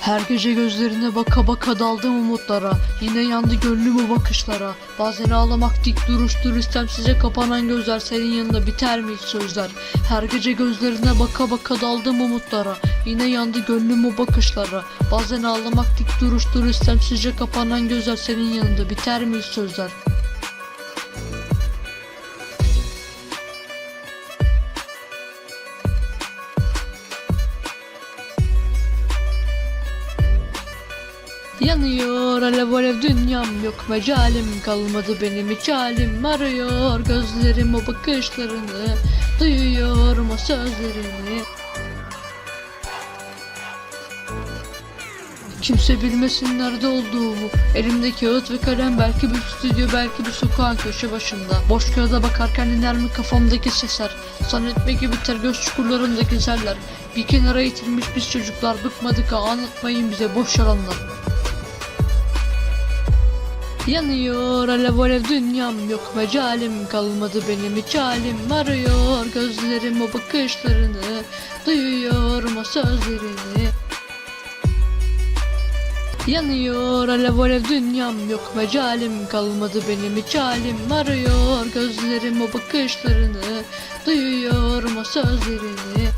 Her gece gözlerine baka baka daldım umutlara. Yine yandı gönlüm o bakışlara. Bazen ağlamak dik duruştur istemsize kapanan gözler. Senin yanında biter mi hiç sözler? Her gece gözlerine baka baka daldım umutlara. Yine yandı gönlüm o bakışlara. Bazen ağlamak dik duruştur istemsizce kapanan gözler. Senin yanında biter mi hiç sözler Yanıyor alev alev dünyam yok mecalim kalmadı benim hiç halim arıyor. Gözlerim o bakışlarını duyuyorum o sözlerini. Kimse bilmesin nerede olduğumu. Elimde kağıt ve kalem belki bir stüdyo belki bir sokağın köşe başında. Boş kağıda bakarken iner mi kafamdaki sesler? Zannetme gibi biter göz çukurlarındaki zeller. Bir kenara itilmiş biz çocuklar bıkmadık anlatmayın bize boş yalanlar Yanıyor alev alev dünyam yok. Mecalim kalmadı benim hiç halim arıyor. Gözlerim o bakışlarını duyuyorum o sözlerini. Yanıyor alev alev dünyam yok. Mecalim kalmadı benim hiç halim arıyor. Gözlerim o bakışlarını duyuyorum o sözlerini